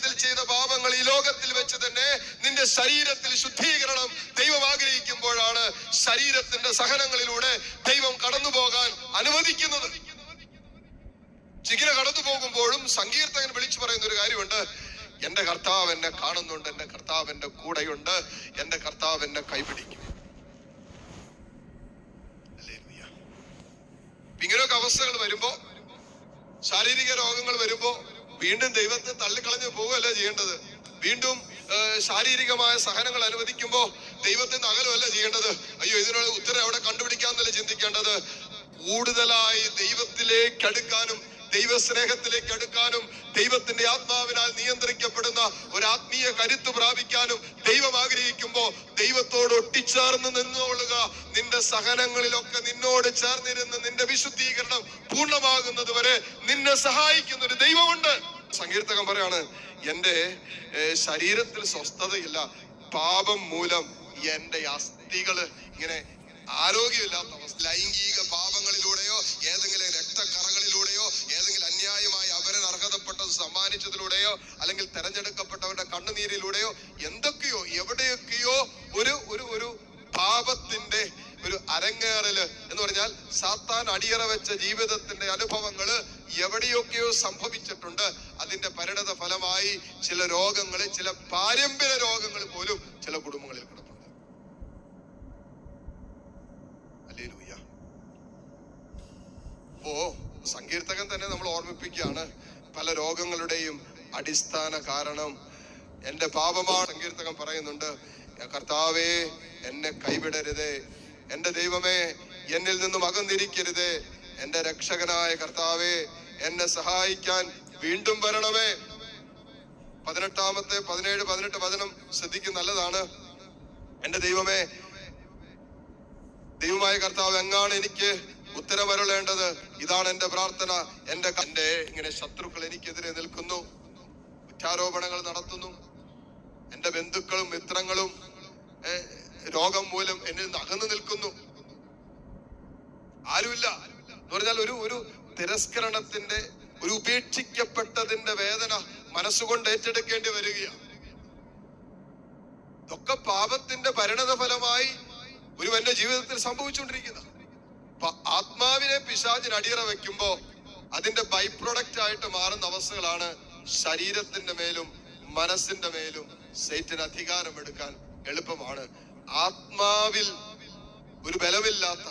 ശരീരത്തിൽ ചെയ്ത പാപങ്ങൾ ഈ ലോകത്തിൽ വെച്ച് തന്നെ നിന്റെ ശരീരത്തിൽ ശുദ്ധീകരണം ദൈവം ആഗ്രഹിക്കുമ്പോഴാണ് ശരീരത്തിന്റെ സഹനങ്ങളിലൂടെ ദൈവം കടന്നു പോകാൻ അനുവദിക്കുന്നത്. ചികിര കടന്നു പോകുമ്പോഴും സങ്കീർത്തകൻ വിളിച്ചു പറയുന്ന ഒരു കാര്യമുണ്ട്. എന്റെ കർത്താവ് എന്നെ കാണുന്നുണ്ട് എന്റെ കർത്താവ് എന്റെ കൂടെയുണ്ട് എന്റെ കർത്താവ് എന്നെ കൈപിടിക്കും. ഇങ്ങനെയൊക്കെ അവസ്ഥകൾ വരുമ്പോ ശാരീരിക രോഗങ്ങൾ വരുമ്പോ വീണ്ടും ദൈവത്തെ തള്ളിക്കളഞ്ഞു പോവുകയല്ല ചെയ്യേണ്ടത്. വീണ്ടും ശാരീരികമായ സഹനങ്ങൾ അനുവദിക്കുമ്പോ ദൈവത്തെ അകലുമല്ല ചെയ്യേണ്ടത്. അയ്യോ ഇതിനുള്ള ഉത്തരം അവിടെ കണ്ടുപിടിക്കാന്നല്ല ചിന്തിക്കേണ്ടത്? കൂടുതലായി ദൈവത്തിലേക്ക് അടുക്കാനും ദൈവസ്നേഹത്തിലേക്ക് അടുക്കാനും ദൈവത്തിന്റെ ആത്മാവിനാൽ നിയന്ത്രിക്കപ്പെടുന്ന ഒരു ആത്മീയ കരുത്ത് പ്രാപിക്കാനും ദൈവം ആഗ്രഹിക്കുമ്പോ ദൈവത്തോട് ഒട്ടിച്ചേർന്ന് നിന്നുകൊള്ളുക നിന്റെ സഹനങ്ങളിലൊക്കെ നിന്നോട് ചേർന്നിരുന്ന് നിന്റെ വിശുദ്ധീകരണം പൂർണമാകുന്നത് വരെ നിന്നെ സഹായിക്കുന്ന ഒരു ദൈവമുണ്ട്. സങ്കീർത്തകൻ പറയാണ് എന്റെ ശരീരത്തിൽ സ്വസ്ഥതയില്ല. പാപം മൂലം എന്റെ അസ്ഥികൾ ഇങ്ങനെ ആരോഗ്യമില്ലാത്ത അവസ്ഥ ലൈംഗിക സമ്മാനിച്ചതിലൂടെയോ അല്ലെങ്കിൽ തെരഞ്ഞെടുക്കപ്പെട്ടവരുടെ കണ്ണുനീരിലൂടെയോ എന്തൊക്കെയോ എവിടെയൊക്കെയോ ഒരു ഒരു ഒരു പാപത്തിന്റെ ഒരു അരങ്ങേറൽ എന്ന് പറഞ്ഞാൽ സാത്താൻ അടിയറ വെച്ച ജീവിതത്തിന്റെ അനുഭവങ്ങൾ എവിടെയൊക്കെയോ സംഭവിച്ചിട്ടുണ്ട് അതിന്റെ പരിണത ഫലമായി ചില രോഗങ്ങൾ ചില പാരമ്പര്യ രോഗങ്ങൾ പോലും ചില കുടുംബങ്ങളിൽ കിടപ്പുണ്ട്. അപ്പോ സങ്കീർത്തകൻ തന്നെ നമ്മൾ ഓർമ്മിപ്പിക്കുകയാണ് പല രോഗങ്ങളുടെയും അടിസ്ഥാന കാരണം എന്റെ പാപമാണ് സങ്കീർത്തകം പറയുന്നുണ്ട്. കർത്താവേ എന്നെ കൈവിടരുതേ. എന്റെ ദൈവമേ എന്നിൽ നിന്നും അകന്നിരിക്കരുതേ. എന്റെ രക്ഷകനായ കർത്താവേ എന്നെ സഹായിക്കാൻ വീണ്ടും വരണമേ. പതിനെട്ടാമത്തെ പതിനേഴ് പതിനെട്ട് വചനം ശ്രദ്ധിക്കും നല്ലതാണ്. എന്റെ ദൈവമേ ദൈവമായ കർത്താവ് എങ്ങാണ് എനിക്ക് ഉത്തരവരുളേണ്ടത് ഇതാണ് എന്റെ പ്രാർത്ഥന. എന്റെ എന്റെ ഇങ്ങനെ ശത്രുക്കൾ എനിക്കെതിരെ നിൽക്കുന്നു. കുറ്റാരോപണങ്ങൾ നടത്തുന്നു. എന്റെ ബന്ധുക്കളും മിത്രങ്ങളും രോഗം മൂലം എന്നിൽ നിന്ന് അകന്നു നിൽക്കുന്നു. ആരുമില്ല. എന്ന് പറഞ്ഞാൽ ഒരു ഒരു തിരസ്കരണത്തിന്റെ ഒരു ഉപേക്ഷിക്കപ്പെട്ടതിന്റെ വേദന മനസ്സുകൊണ്ട് ഏറ്റെടുക്കേണ്ടി വരികയാണ്. ഇതൊക്കെ പാപത്തിന്റെ പരിണത ഫലമായി ഒരുവന്റെ ജീവിതത്തിൽ സംഭവിച്ചുകൊണ്ടിരിക്കുന്ന. ആത്മാവിനെ പിശാചിന് അടിയറ വെക്കുമ്പോ അതിന്റെ ബൈ പ്രൊഡക്റ്റ് ആയിട്ട് മാറുന്ന അവസ്ഥകളാണ് ശരീരത്തിന്റെ മേലും മനസ്സിന്റെ മേലും സൈറ്റിന് അധികാരം എടുക്കാൻ എളുപ്പമാണ്. ആത്മാവിൽ ഒരു ബലമില്ലാത്ത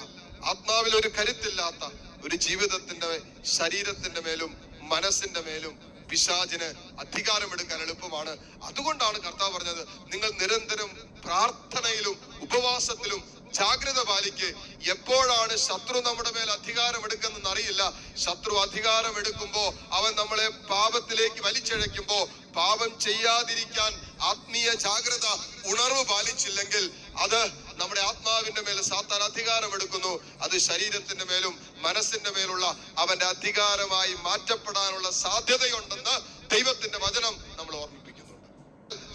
ആത്മാവിൽ ഒരു കരുത്തില്ലാത്ത ഒരു ജീവിതത്തിന്റെ ശരീരത്തിന്റെ മേലും മനസ്സിന്റെ മേലും പിശാചിന് അധികാരമെടുക്കാൻ എളുപ്പമാണ്. അതുകൊണ്ടാണ് കർത്താവ് പറഞ്ഞത് നിങ്ങൾ നിരന്തരം പ്രാർത്ഥനയിലും ഉപവാസത്തിലും ജാഗ്രത പാലിക്ക്. എപ്പോഴാണ് ശത്രു നമ്മുടെ മേൽ അധികാരം എടുക്കുന്നെന്ന് അറിയില്ല. ശത്രു അധികാരം എടുക്കുമ്പോ അവൻ നമ്മളെ പാപത്തിലേക്ക് വലിച്ചിഴയ്ക്കുമ്പോ പാപം ചെയ്യാതിരിക്കാൻ ആത്മീയ ജാഗ്രത ഉണർവ് പാലിച്ചില്ലെങ്കിൽ അത് നമ്മുടെ ആത്മാവിന്റെ മേൽ സാത്താൻ അധികാരം എടുക്കുന്നു. അത് ശരീരത്തിന്റെ മേലും മനസ്സിന്റെ മേലുള്ള അവന്റെ അധികാരമായി മാറ്റപ്പെടാനുള്ള സാധ്യതയുണ്ടെന്ന് ദൈവത്തിന്റെ വചനം നമ്മൾ ഓർമ്മിപ്പിക്കുന്നുണ്ട്.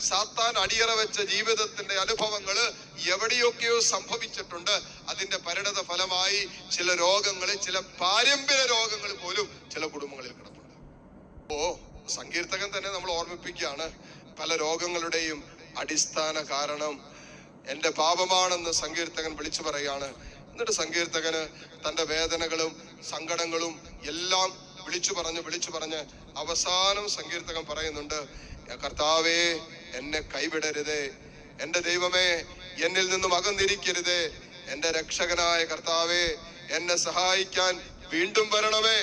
സാത്താൻ അടിയറ വെച്ച ജീവിതത്തിന്റെ അനുഭവങ്ങൾ എവിടെയൊക്കെയോ സംഭവിച്ചിട്ടുണ്ട്. അതിന്റെ പരിണത ഫലമായി ചില രോഗങ്ങൾ ചില പാരമ്പര്യ രോഗങ്ങൾ പോലും ചില കുടുംബങ്ങളിൽ കിടപ്പുണ്ട്. ഓ സങ്കീർത്തകൻ തന്നെ നമ്മൾ ഓർമ്മിപ്പിക്കുകയാണ് പല രോഗങ്ങളുടെയും അടിസ്ഥാന കാരണം എന്റെ പാപമാണെന്ന് സങ്കീർത്തകൻ വിളിച്ചു പറയാണ് എന്നിട്ട് സങ്കീർത്തകന് തന്റെ വേദനകളും സങ്കടങ്ങളും എല്ലാം വിളിച്ചു പറഞ്ഞ് വിളിച്ചു പറഞ്ഞ് അവസാനം സങ്കീർത്തകൻ പറയുന്നുണ്ട് കർത്താവേ എന്നെ കൈവിടരുതേ. എന്റെ ദൈവമേ എന്നിൽ നിന്നും അകന്നിരിക്കരുത്. എന്റെ രക്ഷകനായ കർത്താവേ എന്നെ സഹായിക്കാൻ വീണ്ടും വരണമേ.